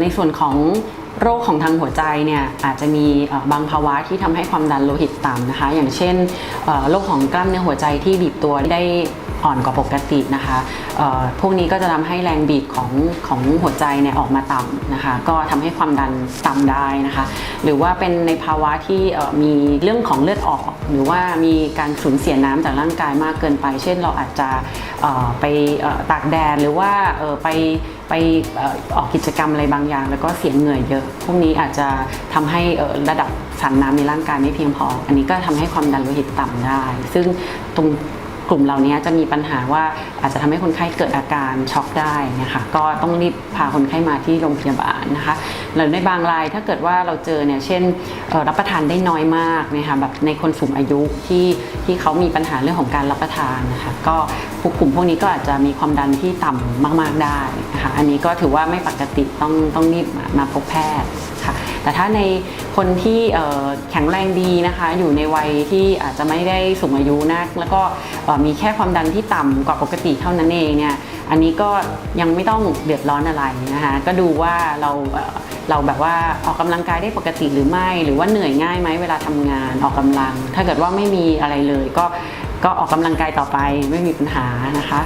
ในส่วนของโรคของทางหัวใจเนี่ยอาจจะมีบางภาวะที่ทำให้ความดันโลหิตต่ำนะคะ อย่างเช่นโรคของกล้ามเนื้อหัวใจที่บีบตัวได้ อ่อนกว่าปกตินะคะพวกนี้ก็จะทำให้แรงบีบของของหัวใจเนี่ยออกมาต่ำนะคะ ก็ทำให้ความดันต่ำได้นะคะ หรือว่าเป็นในภาวะที่มีเรื่องของเลือดออก หรือว่ามีการสูญเสียน้ำจากร่างกายมากเกินไป เช่นเราอาจจะไปตากแดดหรือว่าไปไปออกกิจกรรมอะไรบางอย่าง แล้วก็เสียเหงื่อเยอะ พวกนี้อาจจะทำให้ระดับสารน้ำในร่างกายไม่เพียงพอ อันนี้ก็ทำให้ความดันโลหิตต่ำได้ ซึ่งตรง กลุ่มเหล่านี้จะมีปัญหาว่าอาจจะทำให้คนไข้เกิดอาการช็อกได้นะคะก็ต้องรีบพาคนไข้มาที่โรงพยาบาลนะคะหรือในบางรายถ้าเกิดว่าเราเจอเนี่ยเช่นรับประทานได้น้อยมากนะคะแบบในคนสูงอายุที่ที่เขามีปัญหาเรื่องของการรับประทานนะคะก็พวกกลุ่มพวกนี้ก็อาจจะมีความดันที่ต่ำมาก ๆได้นะคะอันนี้ก็ถือว่าไม่ปกติต้องต้องรีบมามาพบแพทย์ค่ะ แต่ถ้าในคนที่แข็งแรงดีนะคะ อยู่ในวัยที่อาจจะไม่ได้สูงอายุนัก แล้วก็มีแค่ความดันที่ต่ำกว่าปกติเท่านั้นเองเนี่ยอันนี้ก็ยังไม่ต้องเดือดร้อนอะไรนะคะก็ดูว่าเราเอ่อเราแบบว่าออกกำลังกายได้ปกติหรือไม่ หรือว่าเหนื่อยง่ายไหมเวลาทำงานออกกำลัง ถ้าเกิดว่าไม่มีอะไรเลยก็ก็ออกกำลังกายต่อไปไม่มีปัญหานะคะ